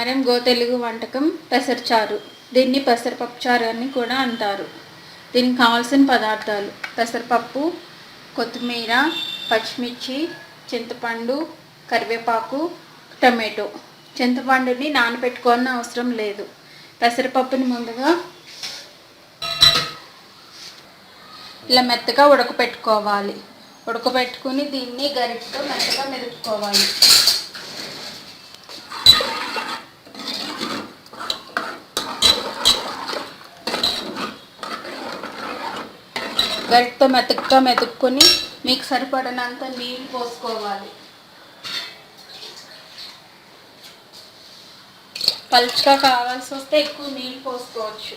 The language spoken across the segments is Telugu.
మనం గోతెలుగు వంటకం పెసరచారు. దీన్ని పెసరపప్పు చారు అని కూడా అంటారు. దీనికి కావాల్సిన పదార్థాలు పెసరపప్పు కొత్తిమీర పచ్చిమిర్చి చింతపండు కరివేపాకు టమాటో. చింతపండుని నానబెట్టుకోవాలని అవసరం లేదు. పెసరపప్పుని ముందుగా ఇలా మెత్తగా ఉడకపెట్టుకోవాలి. ఉడకబెట్టుకుని దీన్ని గరిటతో మెత్తగా మెరుపుకోవాలి గరిటతో మెత్తగా మెతుక్కొని మీకు సరిపడినంత నీళ్ళు పోసుకోవాలి. పలుచగా కావాల్సి వస్తే ఎక్కువ నీళ్ళు పోసుకోవచ్చు.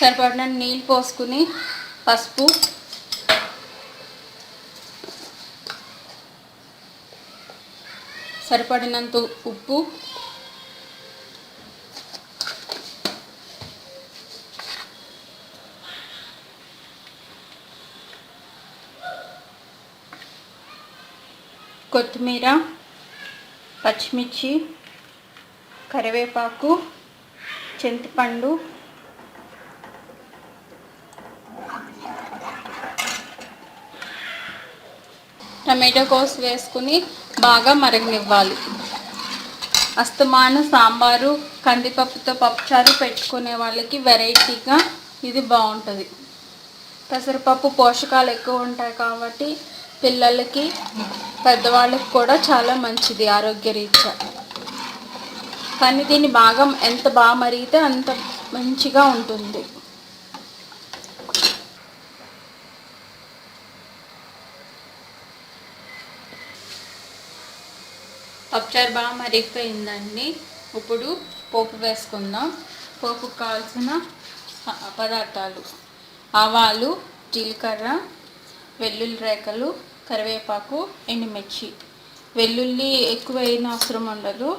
సరిపడిన నీళ్ళు పోసుకుని పసుపు సరిపడినంత ఉప్పు. కొత్తిమీర పచ్చిమిర్చి కరివేపాకు చింతపండు టమాటో కోసి వేసుకుని బాగా మరగనివ్వాలి. అస్తమాన సాంబారు కందిపప్పుతో పప్పుచారు పెట్టుకునే వాళ్ళకి వెరైటీగా ఇది బాగుంటుంది. పెసరపప్పు పోషకాలు ఎక్కువ ఉంటాయి కాబట్టి పిల్లలకి పెద్దవాళ్ళకి కూడా చాలా మంచిది ఆరోగ్యరీత్యా. కానీ దీన్ని బాగా ఎంత బాగా మరిగితే అంత మంచిగా ఉంటుంది. పప్పుచారు బాగా మరిగిపోయిందండి. ఇప్పుడు పోపు వేసుకుందాం. పోపు కావాల్సిన పదార్థాలు. ఆవాలు జీలకర్ర వెల్లుల్లి రేకలు కరివేపాకు ఎండుమిర్చి. వెల్లుల్లి ఎక్కువ అయిన అవసరం ఉండదు.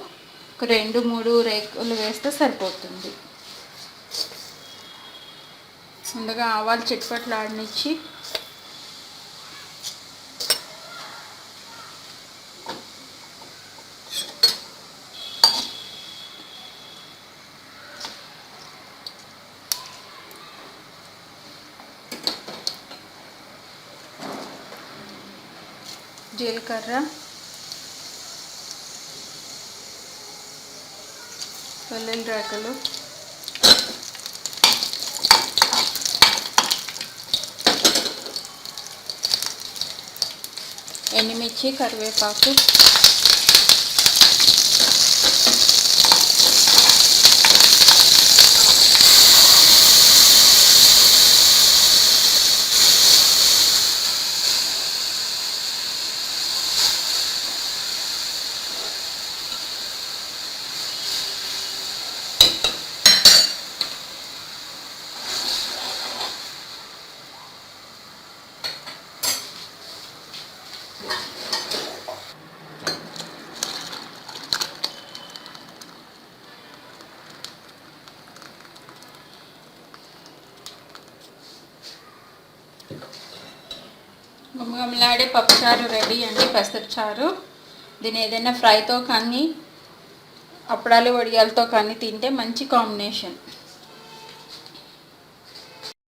ఒక రెండు మూడు రేకులు వేస్తే సరిపోతుంది. ముందుగా ఆవాలు చిట్పట్లు ఆడనిచ్చి జీలకర్ర వెల్లుల్లి రేకలు. ఎండుమిర్చి కరివేపాకు. గుమగుమలాడే పప్పుచారు రెడీ అండి పెసరచారు. దీని ఏదైనా ఫ్రైతో కానీ అప్పడాలు వడియాలతో కానీ తింటే మంచి కాంబినేషన్.